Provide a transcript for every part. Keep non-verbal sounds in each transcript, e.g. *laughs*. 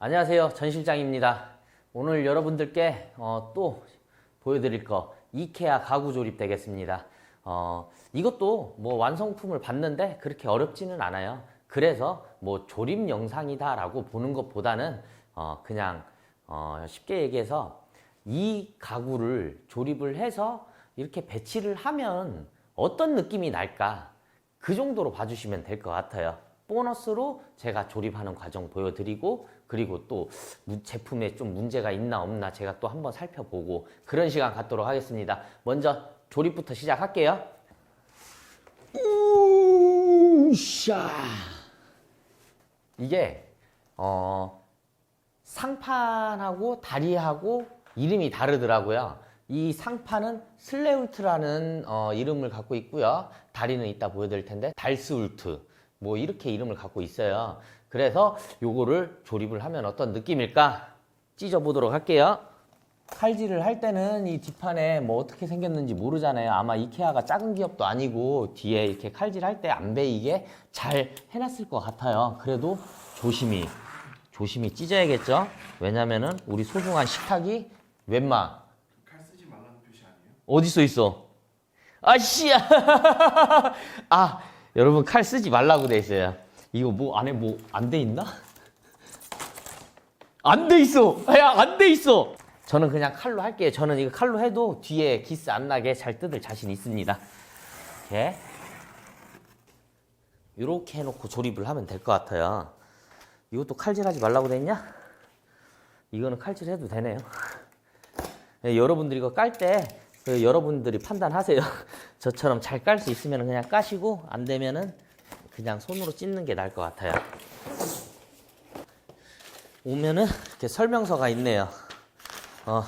안녕하세요. 전 실장입니다. 오늘 여러분들께 어, 또 보여드릴 거 이케아 가구 조립 되겠습니다. 어, 이것도 뭐 완성품을 봤는데 그렇게 어렵지는 않아요. 그래서 뭐 조립 영상이다 라고 보는 것보다는 어, 그냥 어, 쉽게 얘기해서 이 가구를 조립을 해서 이렇게 배치를 하면 어떤 느낌이 날까 그 정도로 봐주시면 될 것 같아요. 보너스로 제가 조립하는 과정 보여드리고 그리고 또 무- 제품에 좀 문제가 있나 없나 제가 또 한번 살펴보고 그런 시간 갖도록 하겠습니다. 먼저 조립부터 시작할게요. 우샤 이게 어 상판하고 다리하고 이름이 다르더라고요. 이 상판은 슬레울트라는 어, 이름을 갖고 있고요. 다리는 이따 보여드릴 텐데 달스울트 뭐 이렇게 이름을 갖고 있어요. 그래서 요거를 조립을 하면 어떤 느낌일까 찢어 보도록 할게요. 칼질을 할 때는 이 뒷판에 뭐 어떻게 생겼는지 모르잖아요. 아마 이케아가 작은 기업도 아니고 뒤에 이렇게 칼질할 때 안 베이게 잘 해놨을 것 같아요. 그래도 조심히 조심히 찢어야겠죠. 왜냐면은 우리 소중한 식탁이 웬마 칼 쓰지 말라는 표시 아니에요? 어디 써 있어? 아씨야. *laughs* 아 여러분 칼 쓰지 말라고 돼 있어요. 이거 뭐 안에 뭐 안 돼 있나? 안 돼 있어. 야 안 돼 있어. 저는 그냥 칼로 할게요. 저는 이거 칼로 해도 뒤에 기스 안 나게 잘 뜯을 자신 있습니다. 이렇게 이렇게 해놓고 조립을 하면 될 것 같아요. 이것도 칼질하지 말라고 돼 있냐? 이거는 칼질해도 되네요. 예, 여러분들이 이거 깔 때 여러분들이 판단하세요. *laughs* 저처럼 잘 깔 수 있으면 그냥 까시고 안 되면은 그냥 손으로 찢는 게 나을 것 같아요. 오면은 이렇게 설명서가 있네요. 어.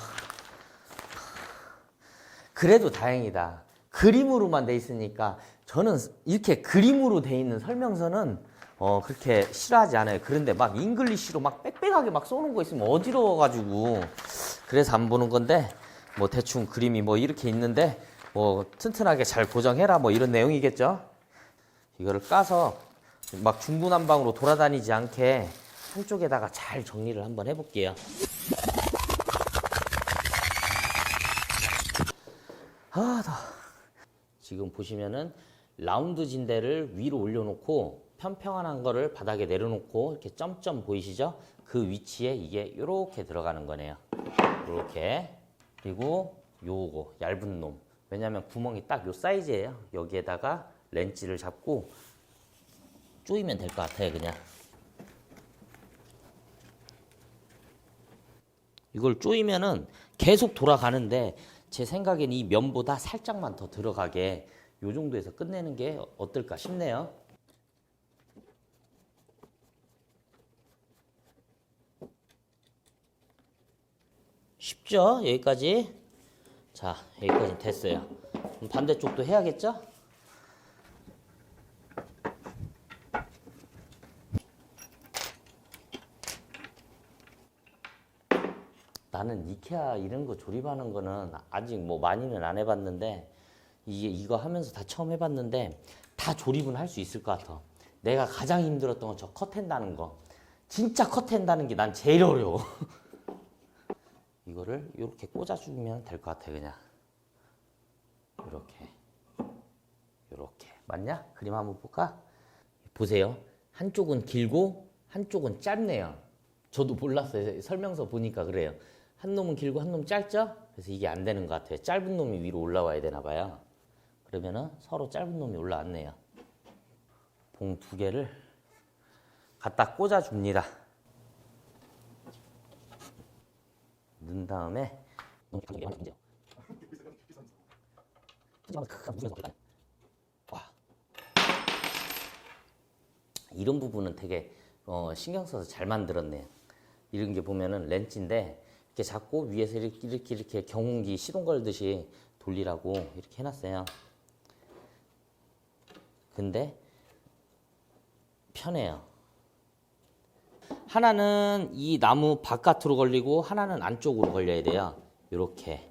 그래도 다행이다. 그림으로만 돼 있으니까 저는 이렇게 그림으로 돼 있는 설명서는 어 그렇게 싫어하지 않아요. 그런데 막 잉글리시로 막 빽빽하게 막 써놓은 거 있으면 어지러워가지고 그래서 안 보는 건데 뭐 대충 그림이 뭐 이렇게 있는데 뭐 튼튼하게 잘 고정해라 뭐 이런 내용이겠죠. 이거를 까서 막 중구난방으로 돌아다니지 않게 한쪽에다가 잘 정리를 한번 해볼게요. 아, 더. 지금 보시면은 라운드 진대를 위로 올려놓고 평평한 거를 바닥에 내려놓고 이렇게 점점 보이시죠? 그 위치에 이게 이렇게 들어가는 거네요. 이렇게 그리고 요거 얇은 놈. 왜냐면 구멍이 딱 요 사이즈예요. 여기에다가 렌치를 잡고 조이면 될 것 같아요, 그냥. 이걸 조이면은 계속 돌아가는데 제 생각엔 이 면보다 살짝만 더 들어가게 요 정도에서 끝내는 게 어떨까 싶네요. 쉽죠? 여기까지. 자, 여기까지 됐어요. 반대쪽도 해야겠죠? 나는 이케아 이런 거 조립하는 거는 아직 뭐 많이는 안 해봤는데 이게 이거 하면서 다 처음 해봤는데 다 조립은 할 수 있을 것 같아. 내가 가장 힘들었던 건 저 컷한다는 거. 진짜 컷한다는 게 난 제일 어려워. *laughs* 이거를 이렇게 꽂아주면 될 것 같아 그냥. 이렇게, 이렇게 맞냐? 그림 한번 볼까? 보세요. 한쪽은 길고 한쪽은 짧네요. 저도 몰랐어요. 설명서 보니까 그래요. 한 놈은 길고 한 놈 짧죠? 그래서 이게 안 되는 것 같아요. 짧은 놈이 위로 올라와야 되나 봐요. 그러면은 서로 짧은 놈이 올라왔네요. 봉 두 개를 갖다 꽂아줍니다. 넣은 다음에 와. 이런 부분은 되게 어, 신경 써서 잘 만들었네요. 이런 게 보면은 렌치인데 이렇게 잡고 위에서 이렇게 이렇게 이렇게 경운기 시동 걸듯이 돌리라고 이렇게 해놨어요. 근데 편해요. 하나는 이 나무 바깥으로 걸리고 하나는 안쪽으로 걸려야 돼요. 이렇게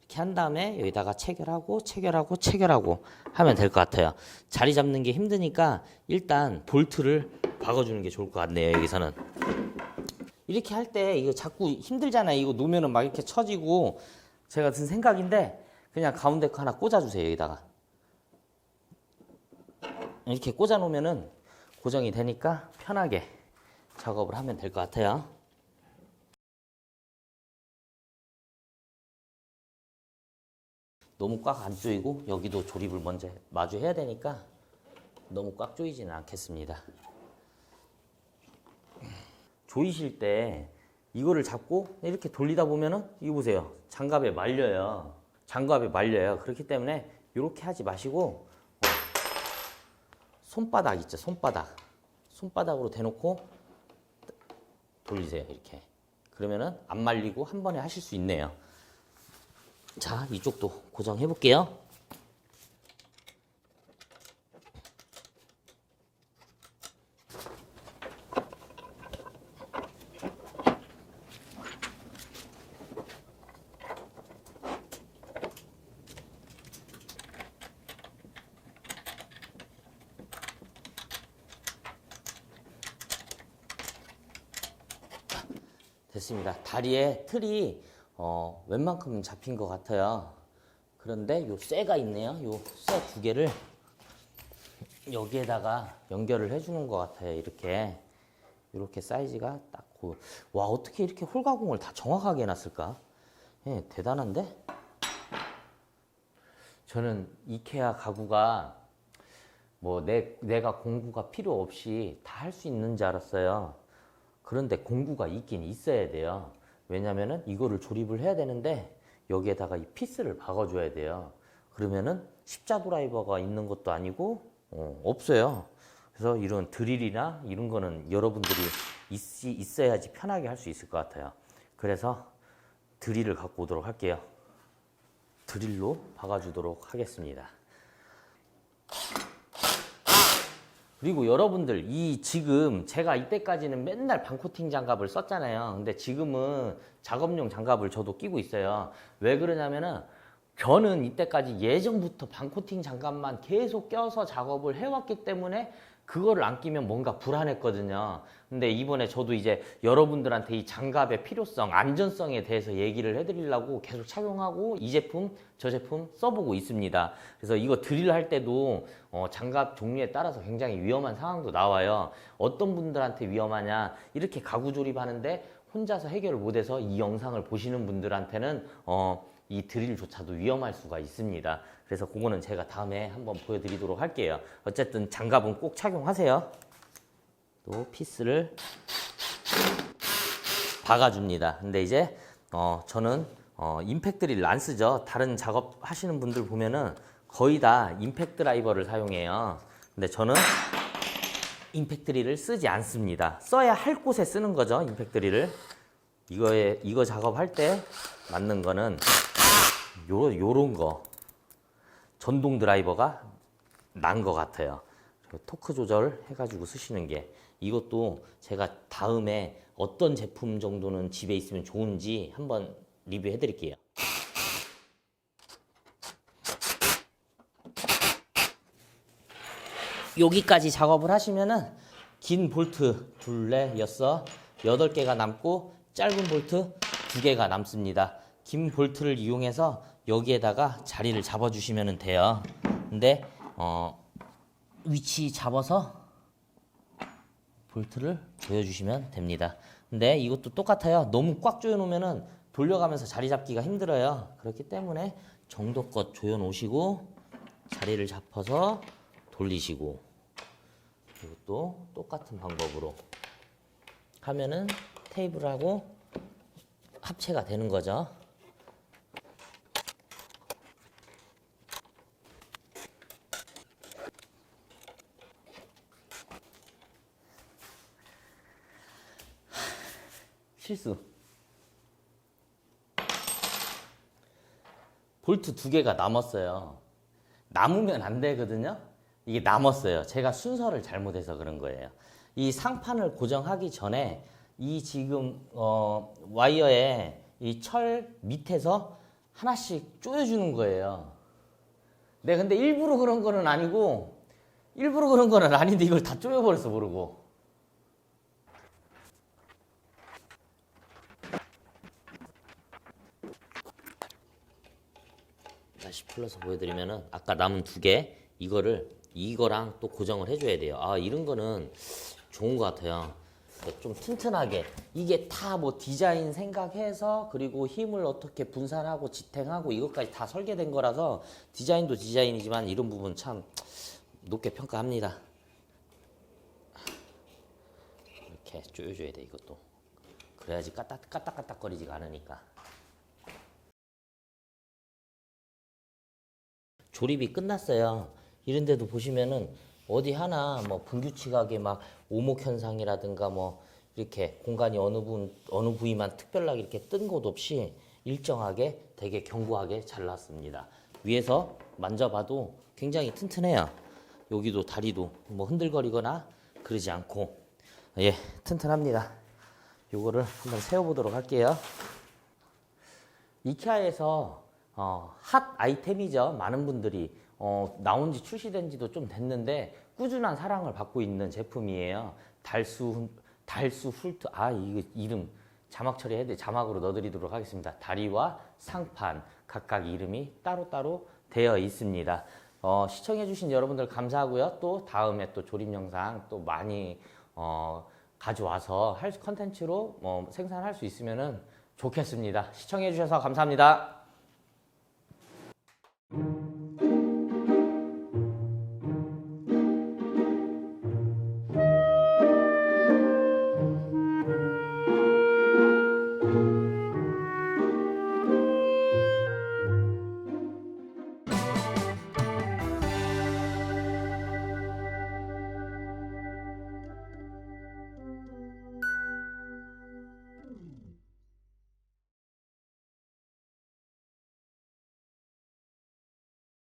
이렇게 한 다음에 여기다가 체결하고 체결하고 체결하고 하면 될 것 같아요. 자리 잡는 게 힘드니까 일단 볼트를 박아주는 게 좋을 것 같네요. 여기서는 이렇게 할 때 이거 자꾸 힘들잖아요. 이거 놓으면은 막 이렇게 처지고 제가 든 생각인데 그냥 가운데 거 하나 꽂아주세요. 여기다가 이렇게 꽂아 놓으면은 고정이 되니까 편하게 작업을 하면 될 것 같아요. 너무 꽉 안 조이고 여기도 조립을 먼저 마주 해야 되니까 너무 꽉 조이지는 않겠습니다. 조이실 때 이거를 잡고 이렇게 돌리다 보면은 이거 보세요. 장갑에 말려요. 장갑에 말려요. 그렇기 때문에 이렇게 하지 마시고 어, 손바닥 있죠. 손바닥. 손바닥으로 대놓고 돌리세요. 이렇게. 그러면은 안 말리고 한 번에 하실 수 있네요. 자, 이쪽도 고정해 볼게요. 됐습니다. 다리에 틀이 어, 웬만큼 잡힌 것 같아요. 그런데 요 쇠가 있네요. 요 쇠 두 개를 여기에다가 연결을 해주는 것 같아요. 이렇게 이렇게 사이즈가 딱 고. 와 어떻게 이렇게 홀가공을 다 정확하게 해놨을까? 예, 대단한데? 저는 이케아 가구가 뭐 내, 내가 공구가 필요 없이 다 할 수 있는 줄 알았어요. 그런데 공구가 있긴 있어야 돼요. 왜냐면은 이거를 조립을 해야 되는데 여기에다가 이 피스를 박아줘야 돼요. 그러면은 십자 드라이버가 있는 것도 아니고 어, 없어요. 그래서 이런 드릴이나 이런 거는 여러분들이 있, 있어야지 편하게 할 수 있을 것 같아요. 그래서 드릴을 갖고 오도록 할게요. 드릴로 박아주도록 하겠습니다. 그리고 여러분들 이 지금 제가 이때까지는 맨날 반코팅 장갑을 썼잖아요. 근데 지금은 작업용 장갑을 저도 끼고 있어요. 왜 그러냐면은 저는 이때까지 예전부터 반코팅 장갑만 계속 껴서 작업을 해왔기 때문에 그거를 안 끼면 뭔가 불안했거든요. 근데 이번에 저도 이제 여러분들한테 이 장갑의 필요성, 안전성에 대해서 얘기를 해드리려고 계속 착용하고 이 제품, 저 제품 써보고 있습니다. 그래서 이거 드릴 할 때도 어, 장갑 종류에 따라서 굉장히 위험한 상황도 나와요. 어떤 분들한테 위험하냐? 이렇게 가구 조립하는데 혼자서 해결을 못해서 이 영상을 보시는 분들한테는 어, 이 드릴조차도 위험할 수가 있습니다. 그래서 그거는 제가 다음에 한번 보여드리도록 할게요. 어쨌든 장갑은 꼭 착용하세요. 또 피스를 박아줍니다. 근데 이제 어, 저는 어, 임팩 드릴 안 쓰죠. 다른 작업 하시는 분들 보면은 거의 다 임팩 드라이버를 사용해요. 근데 저는 임팩 드릴을 쓰지 않습니다. 써야 할 곳에 쓰는 거죠. 임팩 드릴을. 이거에 이거 작업할 때 맞는 거는 요 요런 거 전동 드라이버가 난 것 같아요. 토크 조절 해가지고 쓰시는 게 이것도 제가 다음에 어떤 제품 정도는 집에 있으면 좋은지 한번 리뷰해 드릴게요. 여기까지 작업을 하시면은 긴 볼트 둘레 여섯 여덟 개가 남고 짧은 볼트 두 개가 남습니다. 긴 볼트를 이용해서 여기에다가 자리를 잡아주시면 돼요. 근데 어, 위치 잡아서 볼트를 조여주시면 됩니다. 근데 이것도 똑같아요. 너무 꽉 조여놓으면은 돌려가면서 자리 잡기가 힘들어요. 그렇기 때문에 정도껏 조여놓으시고 자리를 잡아서 돌리시고 이것도 똑같은 방법으로 하면은 테이블하고 합체가 되는 거죠. 실수. 볼트 두 개가 남았어요. 남으면 안 되거든요. 이게 남았어요. 제가 순서를 잘못해서 그런 거예요. 이 상판을 고정하기 전에 이 지금 어, 와이어에 이철 밑에서 하나씩 조여주는 거예요. 네, 근데 일부러 그런 거는 아니고 일부러 그런 거는 아닌데 이걸 다 조여버려서 모르고. 다시 풀러서 보여드리면은 아까 남은 두 개 이거를 이거랑 또 고정을 해줘야 돼요. 아 이런 거는 좋은 것 같아요. 좀 튼튼하게 이게 다 뭐 디자인 생각해서 그리고 힘을 어떻게 분산하고 지탱하고 이것까지 다 설계된 거라서 디자인도 디자인이지만 이런 부분 참 높게 평가합니다. 이렇게 조여줘야 돼 이것도 그래야지 까딱 까딱까딱거리지가 않으니까. 조립이 끝났어요. 이런데도 보시면은 어디 하나 뭐 불규칙하게 막 오목 현상이라든가 뭐 이렇게 공간이 어느 부 어느 부위만 특별하게 이렇게 뜬 곳 없이 일정하게 되게 견고하게 잘 났습니다. 위에서 만져봐도 굉장히 튼튼해요. 여기도 다리도 뭐 흔들거리거나 그러지 않고 예 튼튼합니다. 요거를 한번 세워보도록 할게요. 이케아에서 어, 핫 아이템이죠. 많은 분들이 어, 나온 지 출시된 지도 좀 됐는데 꾸준한 사랑을 받고 있는 제품이에요. 달수 달수 훌트 아 이거 이름 자막 처리해야 돼. 자막으로 넣어드리도록 하겠습니다. 다리와 상판 각각 이름이 따로따로 되어 있습니다. 어, 시청해주신 여러분들 감사하고요. 또 다음에 또 조립 영상 또 많이 어, 가져와서 할 컨텐츠로 뭐 생산할 수 있으면은 좋겠습니다. 시청해주셔서 감사합니다.